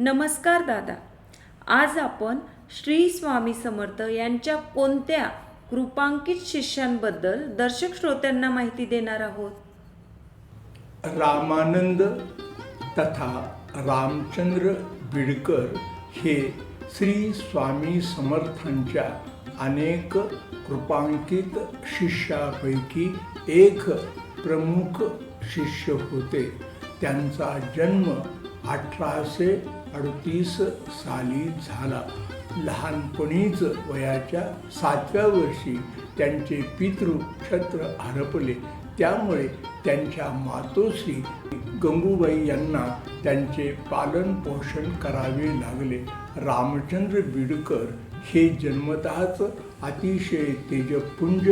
नमस्कार दादा. आज आपण श्री स्वामी समर्थ यांच्या कोणत्या कृपांकित शिष्यांबद्दल दर्शक श्रोत्यांना माहिती देणार आहोत? रामानंद तथा रामचंद्र बिडकर हे श्री स्वामी समर्थांच्या अनेक कृपांकित शिष्यापैकी एक प्रमुख शिष्य होते. त्यांचा जन्म अठराशे अडतीस साली झाला. लहानपणीच वयाच्या सातव्या वर्षी त्यांचे पितृक्षत्र हरपले. त्यामुळे त्यांच्या मातोश्री गंगूबाई यांना त्यांचे पालन पोषण करावे लागले. रामचंद्र बिडकर हे जन्मतःच अतिशय तेजपुंज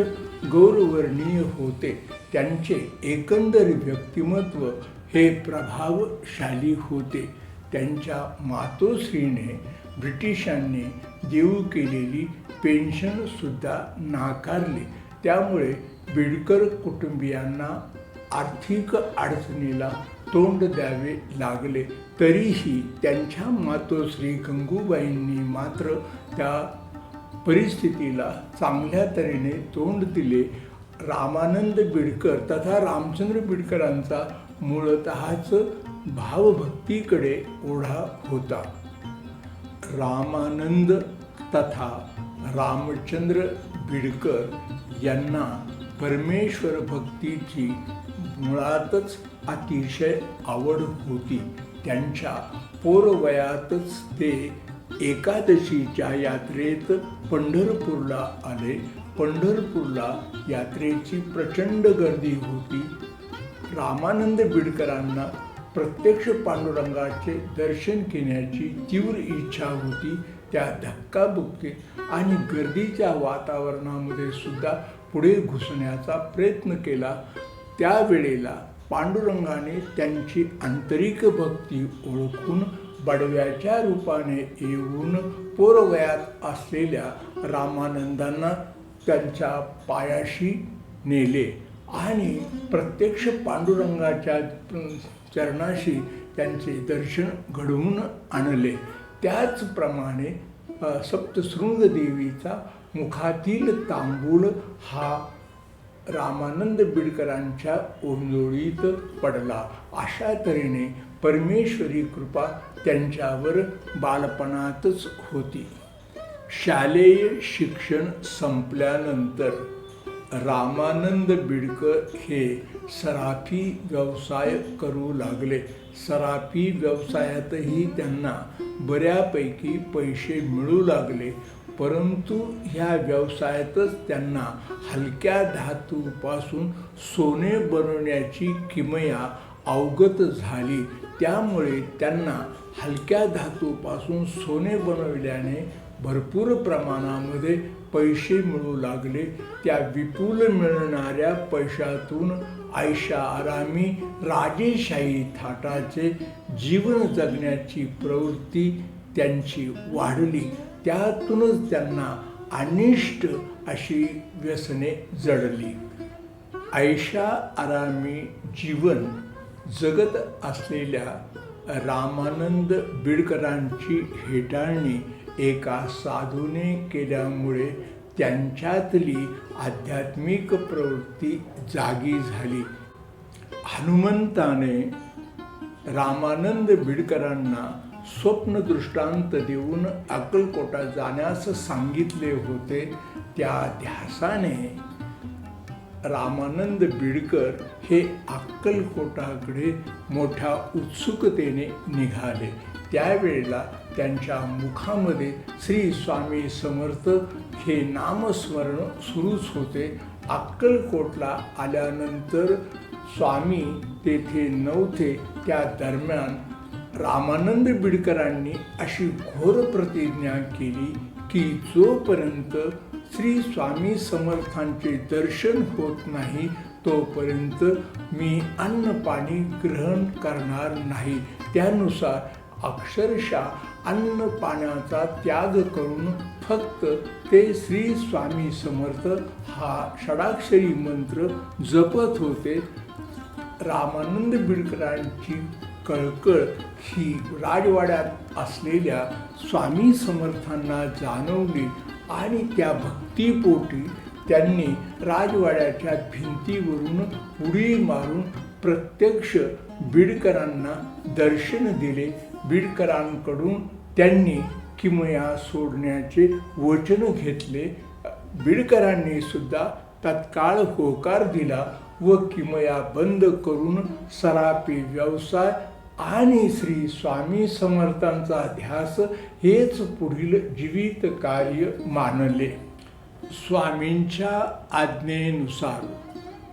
गौरवर्णीय होते. त्यांचे एकंदर व्यक्तिमत्व हे प्रभावशाली होते. त्यांच्या मातोश्रीने ब्रिटिशांनी देऊ केलेली पेन्शनसुद्धा नाकारली. त्यामुळे बिडकर कुटुंबियांना आर्थिक अडचणीला तोंड द्यावे लागले. तरीही त्यांच्या मातोश्री गंगूबाईंनी मात्र त्या परिस्थितीला चांगल्या तऱ्हेने तोंड दिले. रामानंद बिडकर तथा रामचंद्र बिडकरांचा मूळतःच भावभक्तीकडे ओढा होता. रामानंद तथा रामचंद्र बिडकर यांना परमेश्वर भक्तीची मुळातच अतिशय आवड होती. त्यांच्या पोरवयातच ते एकादशीच्या यात्रेत पंढरपूरला आले. पंढरपूरला यात्रेची प्रचंड गर्दी होती. रामानंद बिडकरांना प्रत्यक्ष पांडुरंगाचे दर्शन घेण्याची तीव्र इच्छा होती त्या धक्काबुक्की आणि गर्दीच्या वातावरणामध्ये सुद्धा पुढे घुसण्याचा प्रयत्न केला. त्यावेळेला पांडुरंगाने त्यांची आंतरिक भक्ती ओळखून बडव्याच्या रूपाने येऊन पोरवयात असलेल्या रामानंदांना त्यांच्या पायाशी नेले आणि प्रत्यक्ष पांडुरंगाच्या चरणाशी त्यांचे दर्शन घडवून आणले. त्याचप्रमाणे सप्तशृंग देवीचा मुखातील तांबूळ हा रामानंद बिडकरांच्या ओंजोळीत पडला. अशा तऱ्हेने परमेश्वरी कृपा त्यांच्यावर बालपणातच होती. शालेय शिक्षण संपल्यानंतर रामानंद बिडकर हे सराफी व्यवसाय करू लागले. सराफी व्यवसायातही त्यांना बऱ्यापैकी पैसे मिळू लागले. परंतु ह्या व्यवसायातच त्यांना हलक्या धातूपासून सोने बनवण्याची किमया अवगत झाली. त्यामुळे त्यांना हलक्या धातूपासून सोने बनविल्याने भरपूर प्रमाणामध्ये पैसे मिळू लागले त्या विपुल मिळणाऱ्या पैशातून आयशा आरामी राजेशाही थाटाचे जीवन जगण्याची प्रवृत्ती त्यांची वाढली. त्यातूनच त्यांना अनिष्ट अशी व्यसने जडली. आयशा आरामी जीवन जगत असलेल्या रामानंद बिडकरांची हेटाळणी एका साधूने केल्यामुळे त्यांच्यातली आध्यात्मिक प्रवृत्ती जागी झाली. हनुमंताने रामानंद बिडकरांना स्वप्न दृष्टांत देऊन अक्कलकोटा जाण्यास सांगितले होते. त्या ध्यासाने रामानंद बिडकर हे अक्कलकोटाकडे मोठ्या उत्सुकतेने निघाले. त्यावेळेला त्यांच्या मुखामध्ये श्री स्वामी समर्थ हे नामस्मरण सुरूच होते. अक्कलकोटला आल्यानंतर स्वामी तेथे नव्हते. त्या दरम्यान रामानंद बिडकरांनी अशी घोर प्रतिज्ञा केली की जोपर्यंत श्री स्वामी समर्थांचे दर्शन होत नाही तोपर्यंत मी अन्न पाणी ग्रहण करणार नाही. त्यानुसार अक्षरशः अन्न पाण्याचा त्याग करून फक्त ते श्री स्वामी समर्थ हा षडाक्षरी मंत्र जपत होते. रामानंद बिडकरांची कळकळ ही राजवाड्यात असलेल्या स्वामी समर्थांना जाणवली आणि त्या भक्तीपोटी त्यांनी राजवाड्याच्या भिंतीवरून उडी मारून प्रत्यक्ष बिडकरांना दर्शन दिले. बीडकरांकडून त्यांनी किमया सोडण्याचे वचन घेतले. बीडकरांनी सुद्धा तत्काळ होकार दिला व किमया बंद करून सरापी व्यवसाय आणि श्री स्वामी समर्थांचा ध्यास हेच पुढील जीवित कार्य मानले. स्वामींच्या आज्ञेनुसार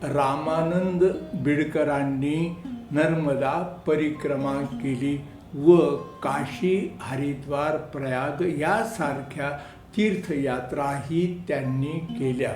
रामानंद बिडकरांनी नर्मदा परिक्रमा केली व काशी हरिद्वार प्रयाग यासारख्या तीर्थयात्राही त्यांनी केल्या.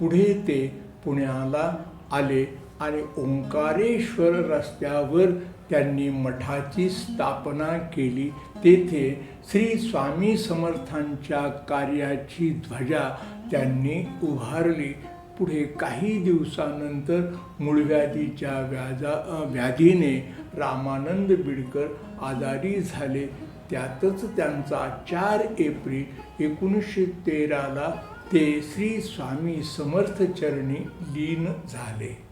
पुढे ते पुण्याला आले आणि ओंकारेश्वर रस्त्यावर त्यांनी मठाची स्थापना केली. तेथे श्री स्वामी समर्थांच्या कार्याची ध्वजा त्यांनी उभारली. पुढे काही दिवसानंतर मूळव्याधीच्या व्याजा व्याधीने रामानंद बिडकर आजारी झाले. त्यातच त्यांचा चार एप्रिल एकोणीसशे तेराला ते श्री स्वामी समर्थ चरणी लीन झाले.